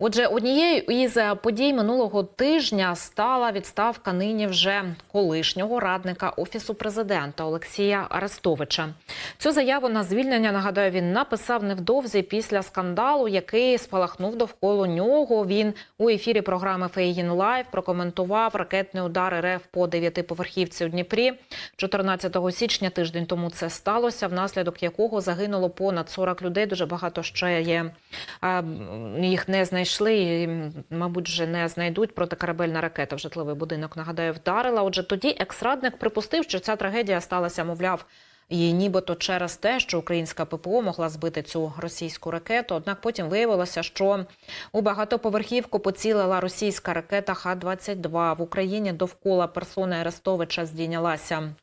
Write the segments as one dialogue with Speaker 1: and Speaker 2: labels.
Speaker 1: Отже, однією із подій минулого тижня стала відставка нині вже колишнього радника офісу президента Олексія Арестовича. Цю заяву на звільнення нагадаю він написав невдовзі після скандалу, який спалахнув довкола нього. Він у ефірі програми Фейгін Лайв прокоментував ракетний удар РФ по дев'ятиповерхівці у Дніпрі. 14 січня тиждень тому це сталося, внаслідок якого загинуло понад 40 людей. Дуже багато ще є. Їх не знайшли, і, мабуть, вже не знайдуть. Протикорабельна ракета в житловий будинок, нагадаю, вдарила. Отже, тоді екс-радник припустив, що ця трагедія сталася, мовляв, і нібито через те, що українська ППО могла збити цю російську ракету. Однак потім виявилося, що у багатоповерхівку поцілила російська ракета Х-22. В Україні довкола персони Арестовича здійнялася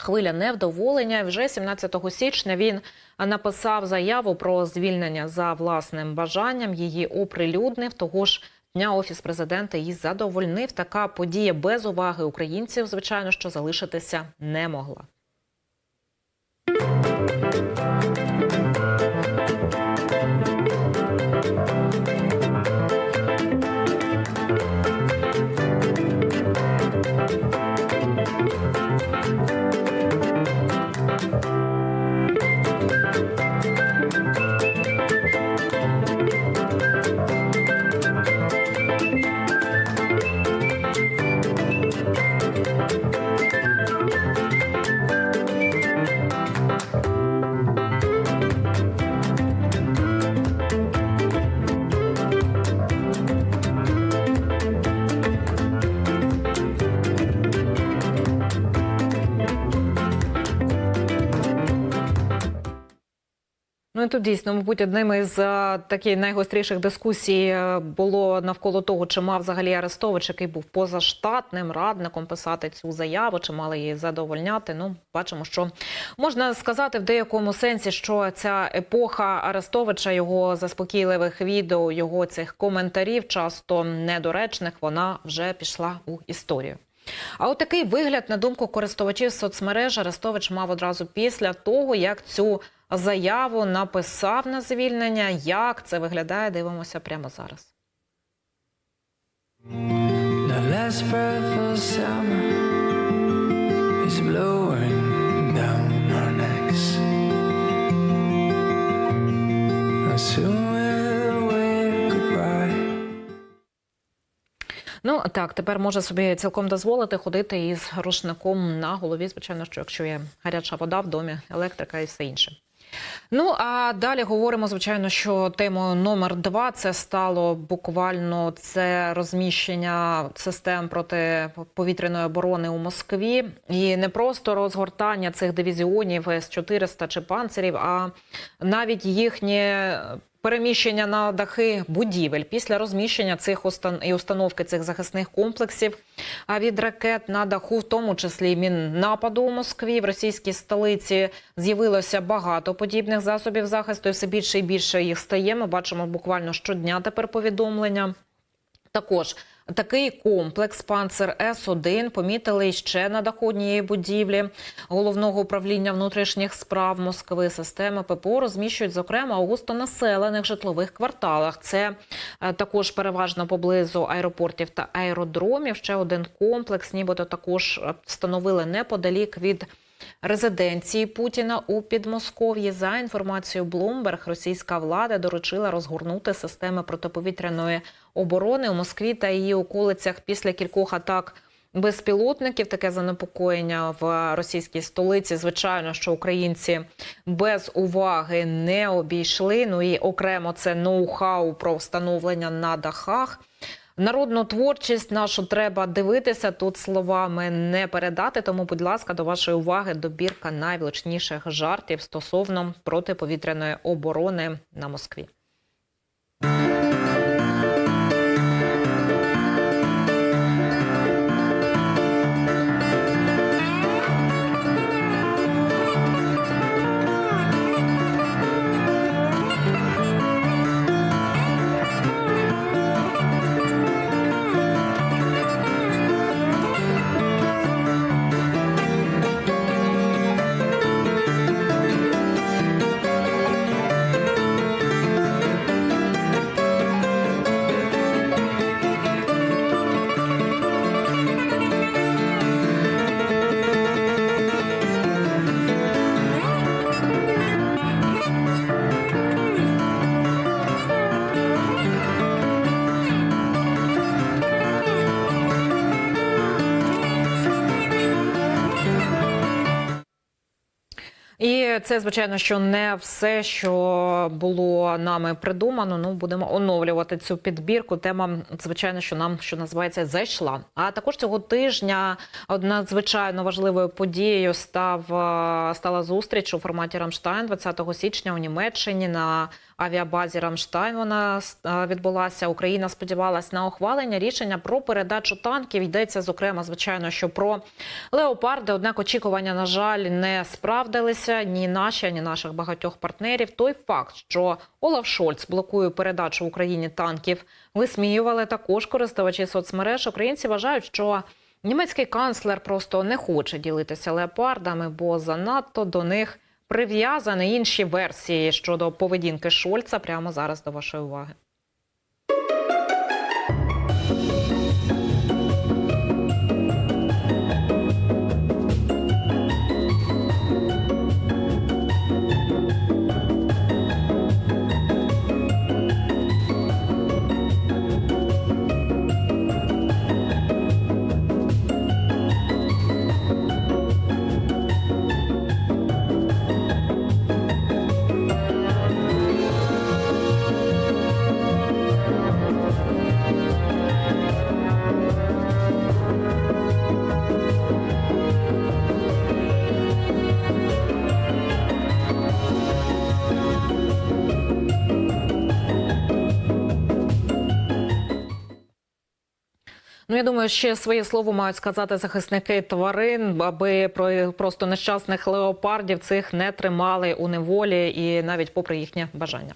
Speaker 1: хвиля невдоволення. Вже 17 січня він написав заяву про звільнення за власним бажанням. Її оприлюднив. Того ж дня офіс президента її задовольнив. Така подія без уваги українців, звичайно, що залишитися не могла. Тут дійсно, мабуть, одним із е, таких найгостріших дискусій е, було навколо того, чи мав взагалі Арестович, який був позаштатним радником, писати цю заяву, чи мали її задовольняти. Ну, бачимо, що можна сказати в деякому сенсі, що ця епоха Арестовича, його заспокійливих відео, його цих коментарів, часто недоречних, вона вже пішла у історію. А от такий вигляд, на думку користувачів соцмереж, Арестович мав одразу після того, як цю заяву написав на звільнення. Як це виглядає? Дивимося прямо зараз.
Speaker 2: The last breath of summer is blowing down our necks.
Speaker 1: Ну так, тепер може собі цілком дозволити ходити із рушником на голові. Звичайно, що якщо є гаряча вода в домі, електрика і все інше. Ну а далі говоримо, звичайно, що темою номер два це стало буквально це розміщення систем протиповітряної оборони у Москві, і не просто розгортання цих дивізіонів с 400 чи панцирів, а навіть їхнє. Переміщення на дахи будівель після розміщення цих устан... і установки цих захисних комплексів а від ракет на даху, в тому числі міннападу у Москві, в російській столиці з'явилося багато подібних засобів захисту. і Все більше і більше їх стає. Ми бачимо буквально щодня тепер повідомлення. Також такий комплекс «Панцер С-1» помітили ще на даху однієї будівлі головного управління внутрішніх справ Москви. Системи ППО розміщують, зокрема, у густонаселених житлових кварталах. Це е, також переважно поблизу аеропортів та аеродромів. Ще один комплекс, нібито також е, встановили неподалік від. Резиденції Путіна у Підмосков'ї за інформацією Bloomberg, російська влада доручила розгорнути системи протиповітряної оборони у Москві та її околицях після кількох атак безпілотників. Таке занепокоєння в російській столиці. Звичайно, що українці без уваги не обійшли. Ну і окремо це ноу-хау про встановлення на дахах. Народну творчість нашу треба дивитися. Тут словами не передати. Тому, будь ласка, до вашої уваги добірка найвлучніших жартів стосовно протиповітряної оборони на Москві. Це, звичайно, що не все, що було нами придумано. Ну, будемо оновлювати цю підбірку. Тема, звичайно, що нам, що називається, зайшла. А також цього тижня надзвичайно важливою подією став стала зустріч у форматі Рамштайн 20 січня у Німеччині на авіабазі Рамштайн. Вона відбулася. Україна сподівалась на ухвалення рішення про передачу танків. Йдеться зокрема, звичайно, що про леопарди. Однак очікування, на жаль, не справдилися ні наші, ні наших багатьох партнерів. Той факт, що Олаф Шольц блокує передачу Україні танків, висміювали також користувачі соцмереж. Українці вважають, що німецький канцлер просто не хоче ділитися леопардами, бо занадто до них прив'язані інші версії щодо поведінки Шольца. Прямо зараз до вашої уваги. Ну, я думаю, ще своє слово мають сказати захисники тварин, аби про просто нещасних леопардів цих не тримали у неволі і навіть попри їхнє бажання.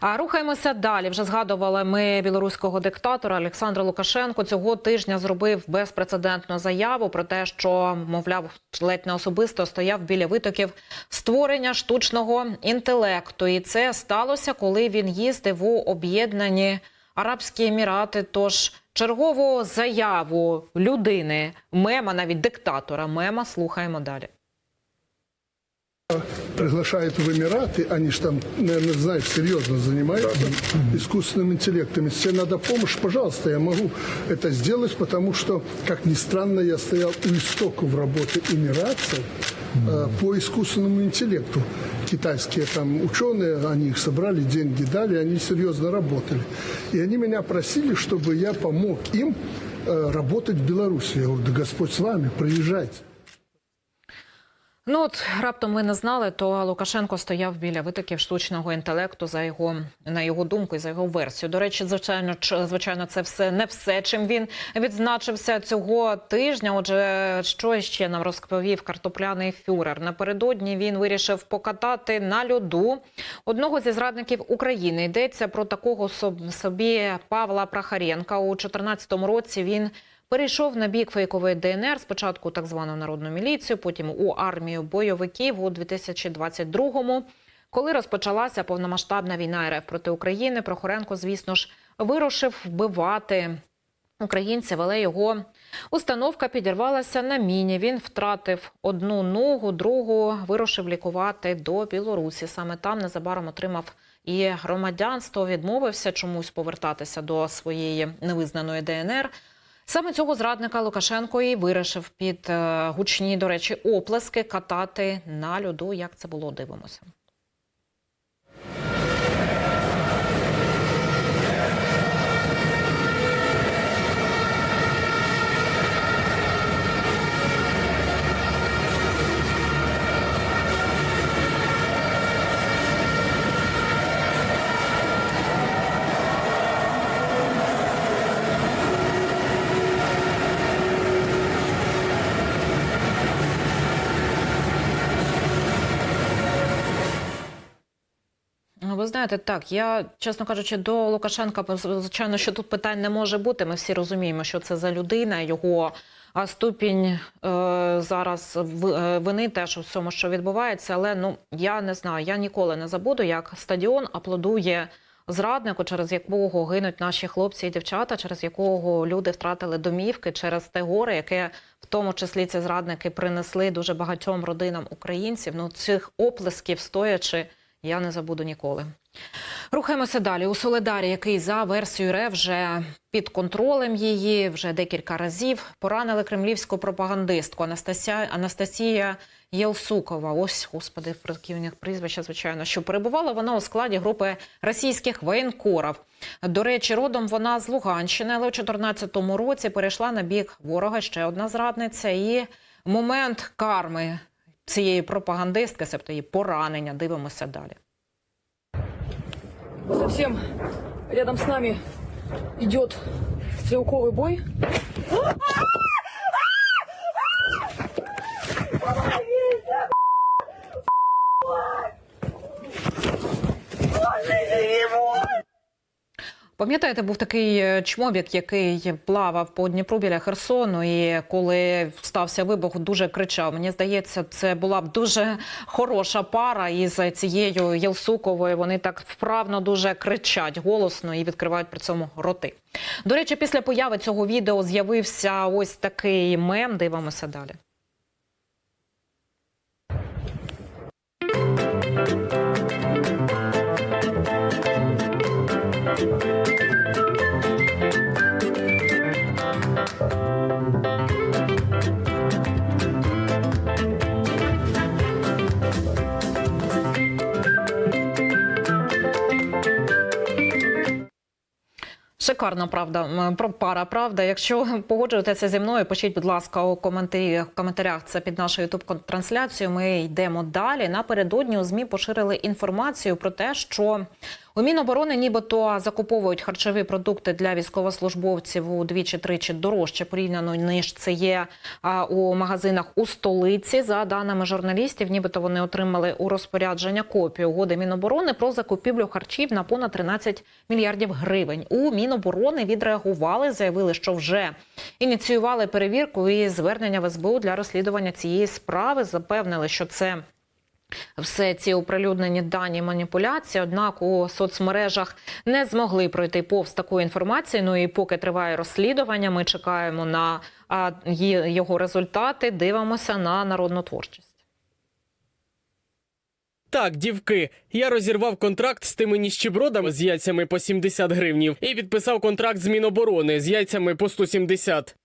Speaker 1: А рухаємося далі. Вже згадували ми білоруського диктатора Олександра Лукашенко. Цього тижня зробив безпрецедентну заяву про те, що мовляв, ледь не особисто стояв біля витоків створення штучного інтелекту. І це сталося, коли він їздив у об'єднані Арабські Емірати. Тож чергову заяву людини, мема, навіть диктатора, мема, слухаємо далі.
Speaker 3: приглашают в Эмираты, они же там, наверное, знаешь, серьезно занимаются искусственным интеллектом. Если тебе надо помощь, пожалуйста, я могу это сделать, потому что, как ни странно, я стоял у истоков работы эмиратцев э, по искусственному интеллекту. Китайские там ученые, они их собрали, деньги дали, они серьезно работали. И они меня просили, чтобы я помог им э, работать в Беларуси. Я говорю, да Господь с вами, приезжайте.
Speaker 1: Ну от раптом ви не знали, то Лукашенко стояв біля витоків штучного інтелекту за його на його думку і за його версію. До речі, звичайно, звичайно, це все не все, чим він відзначився цього тижня. Отже, що ще нам розповів картопляний фюрер? Напередодні він вирішив покатати на льоду одного зі зрадників України. Йдеться про такого соб- собі Павла Прахаренка. У 2014 році він Перейшов на бік фейкової ДНР, спочатку так звану народну міліцію, потім у армію бойовиків у 2022-му. Коли розпочалася повномасштабна війна РФ проти України, Прохоренко, звісно ж, вирушив вбивати українців, але його установка підірвалася на міні. Він втратив одну ногу, другу вирушив лікувати до Білорусі. Саме там незабаром отримав і громадянство. Відмовився чомусь повертатися до своєї невизнаної ДНР. Саме цього зрадника Лукашенко і вирішив під е, гучні, до речі, оплески катати на льоду. Як це було, дивимося. Ви знаєте, так я чесно кажучи, до Лукашенка звичайно, що тут питань не може бути. Ми всі розуміємо, що це за людина, його ступінь е, зараз е, вини теж у всьому, що відбувається. Але ну я не знаю, я ніколи не забуду, як стадіон аплодує зраднику, через якого гинуть наші хлопці і дівчата, через якого люди втратили домівки, через те горе, яке в тому числі ці зрадники принесли дуже багатьом родинам українців. Ну цих оплесків стоячи. Я не забуду ніколи. Рухаємося далі. У Соледарі, який за версією РФ вже під контролем її вже декілька разів поранили кремлівську пропагандистку Анастасія Анастасія Єлсукова. Ось господи, противних прізвища, звичайно, що перебувала вона у складі групи російських воєнкорів. До речі, родом вона з Луганщини, але у 2014 році перейшла на бік ворога. Ще одна зрадниця. І момент карми цієї пропагандистки, себто її поранення. Дивимося далі.
Speaker 4: Совсем рядом з нами йде стрілковий бой.
Speaker 1: Пам'ятаєте, був такий е, чмобік, який плавав по Дніпру біля Херсону, і коли стався вибух, дуже кричав. Мені здається, це була б дуже хороша пара із цією Єлсуковою. Вони так вправно дуже кричать голосно і відкривають при цьому роти. До речі, після появи цього відео з'явився ось такий мем. Дивимося далі. Шикарна правда пара. Правда, якщо погоджуєтеся зі мною, пишіть, будь ласка, у коментарі в коментарях. Це під нашою ютуб трансляцією. Ми йдемо далі. Напередодні у змі поширили інформацію про те, що у Міноборони нібито закуповують харчові продукти для військовослужбовців удвічі-тричі дорожче порівняно ніж це є у магазинах у столиці. За даними журналістів, нібито вони отримали у розпорядження копію угоди Міноборони про закупівлю харчів на понад 13 мільярдів гривень. У Міноборони відреагували, заявили, що вже ініціювали перевірку і звернення в СБУ для розслідування цієї справи. Запевнили, що це. Все ці оприлюднені дані маніпуляції, однак у соцмережах не змогли пройти повз таку інформацію. Ну і поки триває розслідування, ми чекаємо на його результати. Дивимося на народну творчість.
Speaker 5: Так, дівки, я розірвав контракт з тими ніщебродами з яйцями по 70 гривнів і підписав контракт з Міноборони з яйцями по 170.